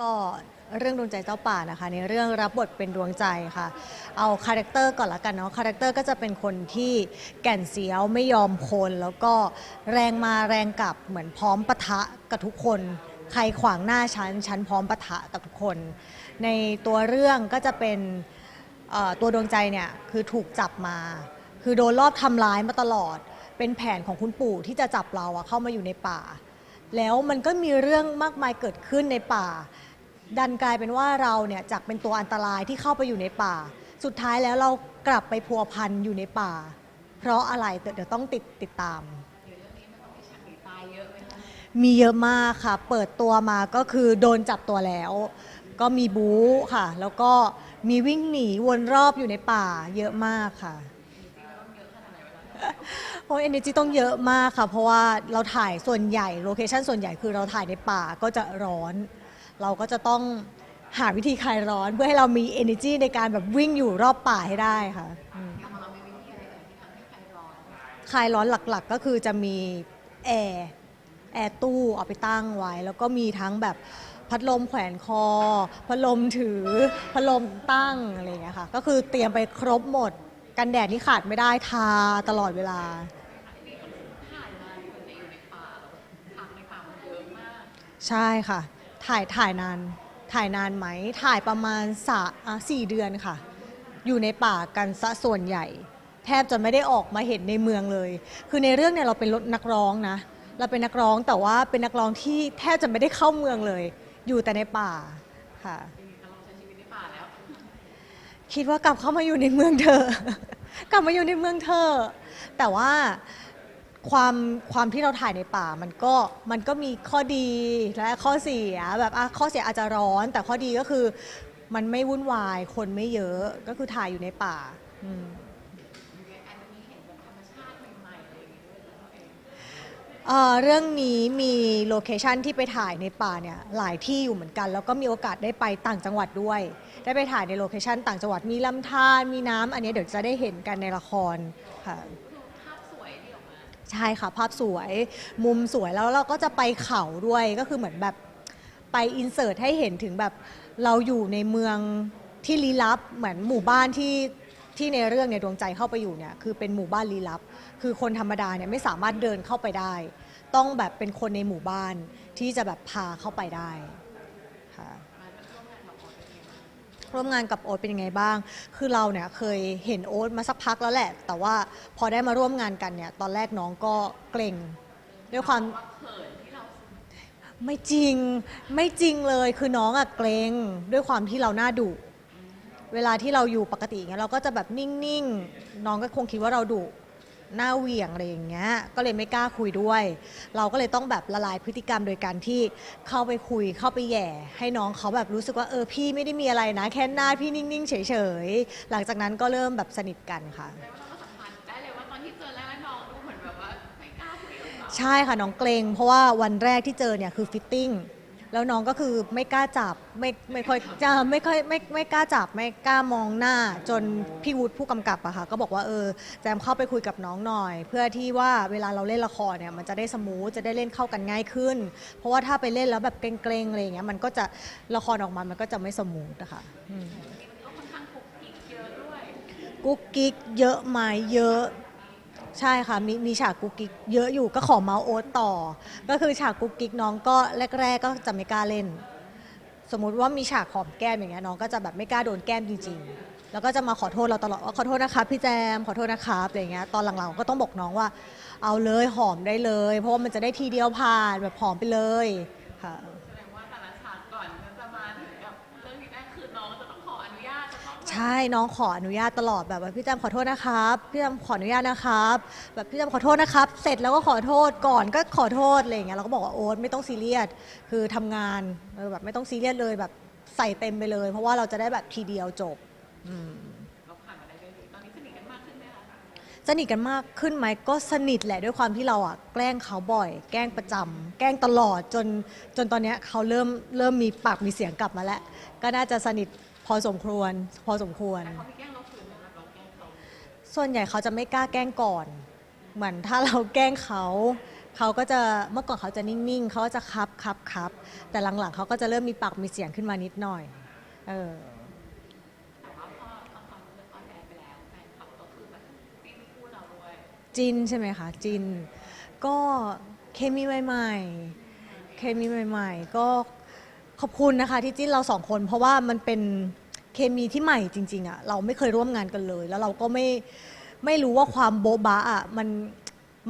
ก็เรื่องดวงใจเจ้าป่านะคะในเรื่องรับบทเป็นดวงใจค่ะ เอาคาแรคเตอร์ก่อนละกันเนาะคาแรคเตอร์ก็จะเป็นคนที่แก่นเสียวไม่ยอมคน แล้วก็แรงมาแรงกลับเหมือนพร้อมปะทะกับทุกคน ใครขวางหน้าฉันฉันพร้อมปะทะกับทุกคน ในตัวเรื่องก็จะเป็นเอ่อตัวดวงใจเนี่ยคือถูกจับมา คือโดนรอบทำร้ายมาตลอด เป็นแผนของคุณปู่ที่จะจับเราอะเข้ามาอยู่ในป่า แล้วมันก็มีเรื่องมากมายเกิดขึ้นในป่า ดันกลายเป็นว่าเราเนี่ยจากเป็นตัวอันตรายที่เข้าไปอยู่ในป่า สุดท้ายแล้วเรากลับไปพัวพันอยู่ในป่า เพราะอะไรเดี๋ยวเดี๋ยวต้องติดติดตาม มีเยอะมากค่ะ เปิดตัวมาก็คือโดนจับตัวแล้ว ก็มีบู๊ค่ะ แล้วก็มีวิ่งหนีวนรอบอยู่ในป่า เยอะมากค่ะ โอ้ย energy ต้องเยอะมากค่ะ เพราะว่าเราถ่ายส่วนใหญ่โลเคชันส่วนใหญ่คือเราถ่ายในป่าก็จะร้อน เราก็จะต้องหาวิธีคลายร้อนเพื่อให้เรามี energy ในการแบบวิ่งอยู่รอบป่าให้ได้ค่ะอืมคลายร้อนหลักๆ ก็คือจะมีแอร์แอร์ตู้เอาไปตั้งไว้ แล้วก็มีทั้งแบบพัดลมแขวนคอ พัดลมถือ พัดลมตั้งอะไรอย่างเงี้ยค่ะ ก็คือเตรียมไปครบหมด กันแดดนี่ขาดไม่ได้ทาตลอดเวลา ใช่ค่ะ ถ่ายถ่ายนาน ถ่ายนานไหม ถ่ายประมาณสะอะสี่เดือนค่ะ อยู่ในป่ากันซะส่วนใหญ่ แทบจะไม่ได้ออกมาเห็นในเมืองเลย คือในเรื่องเนี่ยเราเป็นรถนักร้องนะ เราเป็นนักร้องแต่ว่าเป็นนักร้องที่แทบจะไม่ได้เข้าเมืองเลย อยู่แต่ในป่าค่ะ คิดว่ากลับเข้ามาอยู่ในเมืองเธอะ กลับมาอยู่ในเมืองเธอะแต่ว่า ความความที่เราถ่ายในป่ามันก็มันก็มีข้อดีและข้อเสียแบบอะข้อเสียอาจจะร้อน แต่ข้อดีก็คือมันไม่วุ่นวายคนไม่เยอะก็คือถ่ายอยู่ในป่าอืม เอ่อเรื่องนี้มีโลเคชันที่ไปถ่ายในป่าเนี่ยหลายที่อยู่เหมือนกัน แล้วก็มีโอกาสได้ไปต่างจังหวัดด้วย ได้ไปถ่ายในโลเคชันต่างจังหวัดมีลำธารมีน้ำอันนี้เดี๋ยวจะได้เห็นกันในละครค่ะ ใช่ค่ะ ภาพสวยมุมสวยแล้วเราก็จะไปเขาด้วยก็คือเหมือนแบบไปอินเสิร์ตให้เห็นถึงแบบเราอยู่ในเมืองที่ลี้ลับเหมือนหมู่บ้านที่ที่ในเรื่องเนี่ยดวงใจเข้าไปอยู่เนี่ยคือเป็นหมู่บ้านลี้ลับ คือคนธรรมดาเนี่ยไม่สามารถเดินเข้าไปได้ ต้องแบบเป็นคนในหมู่บ้านที่จะแบบพาเข้าไปได้ค่ะ ร่วมงานกับโอ๊ตเป็นยังไงบ้าง คือเราเนี่ยเคยเห็นโอ๊ตมาสักพักแล้วแหละ แต่ว่าพอได้มาร่วมงานกันเนี่ย ตอนแรกน้องก็เกรงด้วยความไม่จริงไม่จริงเลยคือน้องอะเกรงด้วยความที่เราหน้าดุเวลาที่เราอยู่ปกติอย่างเงี้ยเราก็จะแบบนิ่งๆ น้องก็คงคิดว่าเราดุ หน้าเหวี่ยงอะไรอย่างเงี้ย ก็เลยไม่กล้าคุยด้วย เราก็เลยต้องแบบละลายพฤติกรรมโดยการที่เข้าไปคุยเข้าไปแหย่ ให้น้องเขาแบบรู้สึกว่าเออพี่ไม่ได้มีอะไรนะ แค่หน้าพี่นิ่งๆเฉยๆหลังจากนั้นก็เริ่มแบบสนิทกันค่ะ ได้เลยว่าตอนที่เจอแรกๆน้องดูเหมือนแบบว่าไม่กล้าคุยกับเรา ใช่ค่ะน้องเกรงเพราะว่าวันแรกที่เจอเนี่ยคือฟิตติ้ง แล้วน้องก็คือไม่กล้าจับไม่ไม่ค่อยจะไม่ค่อยไม่ไม่กล้าจับไม่กล้ามองหน้า จนพี่วุฒิผู้กำกับอะค่ะก็บอกว่าเออแจมเข้าไปคุยกับน้องหน่อย เพื่อที่ว่าเวลาเราเล่นละครเนี่ยมันจะได้สมูทจะได้เล่นเข้ากันง่ายขึ้น เพราะว่าถ้าไปเล่นแล้วแบบเกรงๆอะไรอย่างเงี้ยมันก็จะละครออกมามันก็จะไม่สมูทอะค่ะอืมก็ค่อนข้างคุกกิ๊กเยอะด้วยกุ๊กกิ๊กเยอะไหมเยอะ ใช่ค่ะมีมีฉากกุ๊กกิ๊กเยอะอยู่ก็ขอเมาส์โอ๊ตต่อ ก็คือฉากกุ๊กกิ๊กน้องก็แรก ๆ ก็จะไม่กล้าเล่น สมมุติว่ามีฉากหอมแก้มอย่างเงี้ยน้องก็จะแบบไม่กล้าโดนแก้มจริง ๆ แล้วก็จะมาขอโทษเราตลอดว่าขอโทษนะครับพี่แจมขอโทษนะครับอะไรเงี้ยตอนหลังๆก็ต้องบอกน้องว่า เอาเลยหอมได้เลย เพราะว่ามันจะได้ทีเดียวผ่านแบบหอมไปเลยค่ะแสดงว่าแต่ละ ใช่น้องขออนุญาตตลอดแบบว่าพี่แจมขอโทษนะครับพี่แจมขออนุญาตนะครับ แบบพี่แจมขอโทษนะครับ เสร็จแล้วก็ขอโทษก่อนก็ขอโทษอะไรอย่างเงี้ยเราก็บอกว่าโอ๊ตไม่ต้องซีเรียสคือทำงานเออแบบไม่ต้องซีเรียสเลยแบบใส่เต็มไปเลย เพราะว่าเราจะได้แบบทีเดียวจบอืม เราผ่านมาได้ด้วยดีตอนนี้สนิทกันมากขึ้นไหมคะสนิทกันมากขึ้นไหมก็สนิทแหละด้วยความที่เราอะแกล้งเขาบ่อย แกล้งประจำแกล้งตลอดจนจนตอนเนี้ยเขาเริ่มเริ่มมีปากมีเสียงกลับมาแล้ว ก็น่าจะสนิท อสมควร พอสมควร เขาไม่แกล้งเราคืนนะเราแกล้งเขาส่วนใหญ่เขาจะไม่กล้าแกล้งก่อน เหมือนถ้าเราแกล้งเขา เขาก็จะเมื่อก่อนเขาจะนิ่งๆ เขาก็จะคับคับคับ แต่หลังๆเขาก็จะเริ่มมีปากมีเสียงขึ้นมานิดหน่อย เออ แต่ว่าพอละครเรื่องออนแอร์ไปแล้วแฟนคลับก็คือแบบปิ้งคู่เราด้วยจินใช่ไหมคะ จิน ก็เคมีใหม่ๆ เคมีใหม่ ๆ ก็ขอบคุณนะคะที่จิ้นเราสองคน เพราะว่ามันเป็น เคมีที่ใหม่จริง ๆอะเราไม่เคยร่วมงานกันเลย แล้วเราก็ไม่ไม่รู้ว่าความโบ๊ะบะอะมัน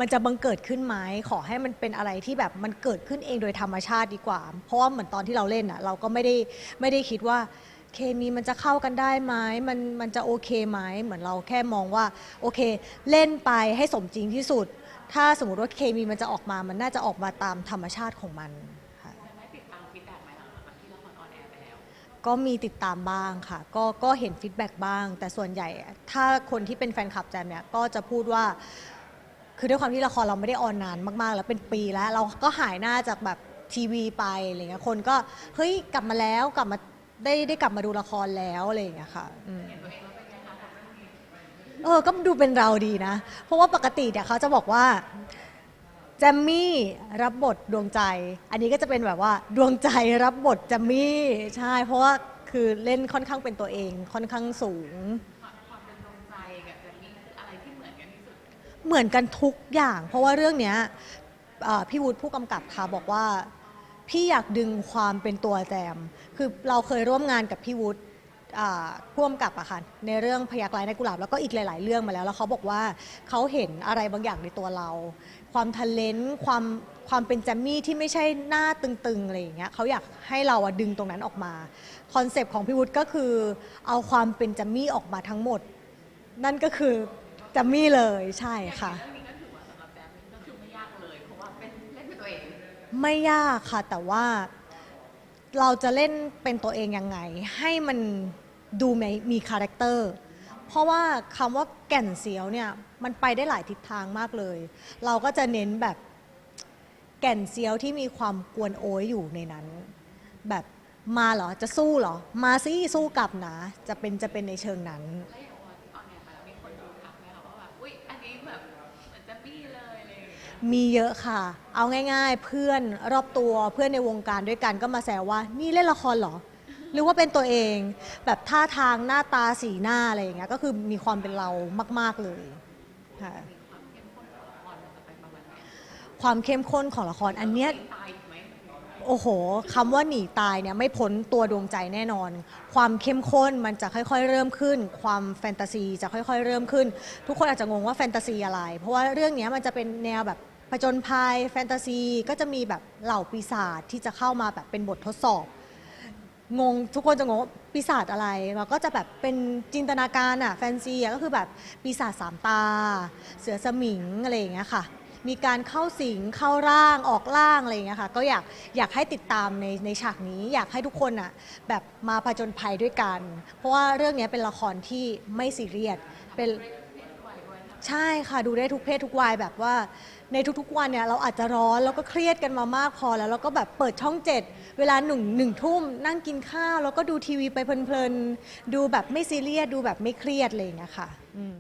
มันจะบังเกิดขึ้นไหมขอให้มันเป็นอะไรที่แบบมันเกิดขึ้นเองโดยธรรมชาติดีกว่า เพราะว่าเหมือนตอนที่เราเล่นอะเราก็ไม่ได้ไม่ได้คิดว่าเคมีมันจะเข้ากันได้ไหมมันมันจะโอเคไหมเหมือนเราแค่มองว่าโอเค เล่นไปให้สมจริงที่สุด ถ้าสมมติว่าเคมีมันจะออกมามันน่าจะออกมาตามธรรมชาติของมัน ก็มีติดตามบ้างค่ะ ก็ก็เห็นฟีดแบ็กบ้าง แต่ส่วนใหญ่ถ้าคนที่เป็นแฟนคลับแจมเนี่ยก็จะพูดว่า คือด้วยความที่ละครเราไม่ได้ออนนานมากๆ แล้วเป็นปีแล้ว เราก็หายหน้าจากแบบทีวีไปอะไรเงี้ยคนก็เฮ้ยกลับมาแล้วกลับมาได้ได้กลับมาดูละครแล้วอะไรอย่างเงี้ยค่ะอืมเออก็ดูเป็นเราดีนะ เพราะว่าปกติเนี่ยเขาจะบอกว่า จมมี่รับบทดวงใจ อันนี้ก็จะเป็นแบบว่าดวงใจรับบทแจมมี่ใช่ เพราะว่าคือเล่นค่อนข้างเป็นตัวเองค่อนข้างสูงความความเป็นดวงใจกับแจมมี่คืออะไรที่เหมือนกันที่สุด เหมือนกันทุกอย่าง เพราะว่าเรื่องเนี้ยเอ่อพี่วุฒิผู้กำกับค่ะบอกว่า พี่อยากดึงความเป็นตัวแจม คือเราเคยร่วมงานกับพี่วุฒิ อ่าผู้กำกับอะค่ะในเรื่องพยักร้ายในกุหลาบแล้วก็อีกหลาย ๆ เรื่องมาแล้ว แล้วเขาบอกว่าเขาเห็นอะไรบางอย่างในตัวเรา ความทันเลนความความเป็นแจมมี่ที่ไม่ใช่หน้าตึง ๆ อะไรอย่างเงี้ยเขาอยากให้เราอะดึงตรงนั้นออกมาคอนเซปต์ของพี่วุฒิก็คือเอาความเป็นแจมมี่ออกมาทั้งหมด นั่นก็คือแจมมี่เลยใช่ค่ะเรื่องนี้ก็ถือว่าสำหรับแจมมี่ก็คือไม่ยากเลยเพราะว่าเป็นเล่นเป็นตัวเอง ไม่ยากค่ะแต่ว่า เราจะเล่นเป็นตัวเองยังไง ให้มันดูมีมีคาแรคเตอร์เพราะว่าคำว่าแก่นเสียวเนี่ยมันไปได้หลายทิศทางมากเลย เราก็จะเน้นแบบแก่นเสียวที่มีความกวนโอยอยู่ในนั้น แบบมาเหรอจะสู้เหรอ มาสิสู้กลับนะ จะเป็นจะเป็นในเชิงนั้น มีเยอะค่ะ เอาง่าย ๆ เพื่อนรอบตัวเพื่อนในวงการด้วยกันก็มาแซวว่า นี่เล่นละครเหรอ หรือว่าเป็นตัวเอง แบบท่าทางหน้าตาสีหน้าอะไรอย่างเงี้ยก็คือมีความเป็นเรามาก ๆเลยค่ะความเข้มข้นของละครอันเนี้ยโอ้โหคำว่าหนีตายเนี่ยไม่พ้นตัวดวงใจแน่นอน ความเข้มข้นมันจะค่อยๆ เริ่มขึ้น ความแฟนตาซีจะค่อยๆ เริ่มขึ้น ทุกคนอาจจะงงว่าแฟนตาซีอะไร เพราะว่าเรื่องนี้มันจะเป็นแนวแบบ ผจญภัยแฟนตาซี ก็จะมีแบบเหล่าปีศาจที่จะเข้ามาแบบเป็นบททดสอบ งงทุกคนจะงงว่าปีศาจอะไรเราก็จะแบบเป็นจินตนาการอะแฟนซีอะก็คือแบบปีศาจสามตา เสือสมิงอะไรอย่างเงี้ยค่ะ มีการเข้าสิงเข้าร่างออกร่างอะไรอย่างเงี้ยค่ะ ก็อยากอยากให้ติดตามในในฉากนี้อยากให้ทุกคนอะแบบมาผจญภัยด้วยกัน เพราะว่าเรื่องเนี้ยเป็นละครที่ไม่ซีเรียสเป็น ใช่ค่ะดูได้ทุกเพศทุกวัยแบบว่า ในทุกๆวันเนี่ยเราอาจจะร้อนแล้วก็เครียดกันมามากพอแล้วแล้วก็แบบเปิดช่องเจ็ดเวลาหนึ่งหนึ่งทุ่มนั่งกินข้าว แล้วก็ดูทีวีไปเพลินๆ ดูแบบไม่ซีเรียสดูแบบไม่เครียดอะไรอย่างเงี้ยค่ะอืม